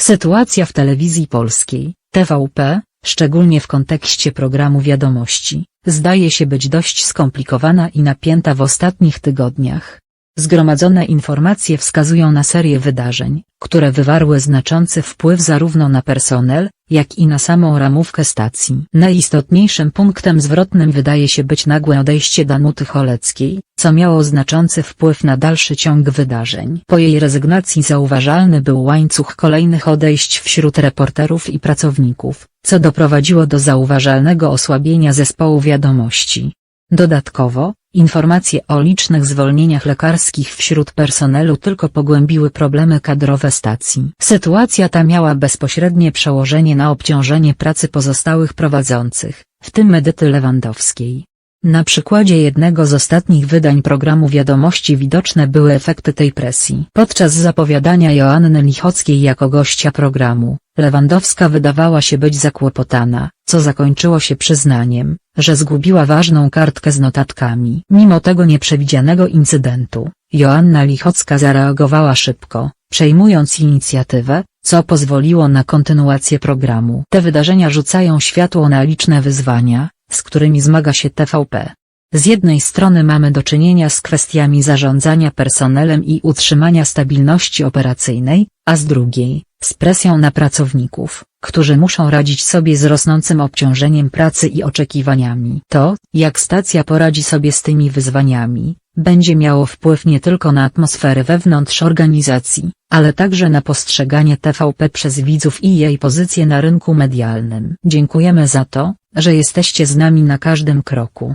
Sytuacja w telewizji polskiej, TVP, szczególnie w kontekście programu Wiadomości, zdaje się być dość skomplikowana i napięta w ostatnich tygodniach. Zgromadzone informacje wskazują na serię wydarzeń, które wywarły znaczący wpływ zarówno na personel, jak i na samą ramówkę stacji. Najistotniejszym punktem zwrotnym wydaje się być nagłe odejście Danuty Choleckiej, co miało znaczący wpływ na dalszy ciąg wydarzeń. Po jej rezygnacji zauważalny był łańcuch kolejnych odejść wśród reporterów i pracowników, co doprowadziło do zauważalnego osłabienia zespołu wiadomości. Dodatkowo, informacje o licznych zwolnieniach lekarskich wśród personelu tylko pogłębiły problemy kadrowe stacji. Sytuacja ta miała bezpośrednie przełożenie na obciążenie pracy pozostałych prowadzących, w tym Edyty Lewandowskiej. Na przykładzie jednego z ostatnich wydań programu Wiadomości widoczne były efekty tej presji. Podczas zapowiadania Joanny Lichockiej jako gościa programu, Lewandowska wydawała się być zakłopotana, co zakończyło się przyznaniem, że zgubiła ważną kartkę z notatkami. Mimo tego nieprzewidzianego incydentu, Joanna Lichocka zareagowała szybko, przejmując inicjatywę, co pozwoliło na kontynuację programu. Te wydarzenia rzucają światło na liczne wyzwania, z którymi zmaga się TVP. Z jednej strony mamy do czynienia z kwestiami zarządzania personelem i utrzymania stabilności operacyjnej, a z drugiej, z presją na pracowników, którzy muszą radzić sobie z rosnącym obciążeniem pracy i oczekiwaniami. To, jak stacja poradzi sobie z tymi wyzwaniami, będzie miało wpływ nie tylko na atmosferę wewnątrz organizacji, ale także na postrzeganie TVP przez widzów i jej pozycję na rynku medialnym. Dziękujemy za to, że jesteście z nami na każdym kroku.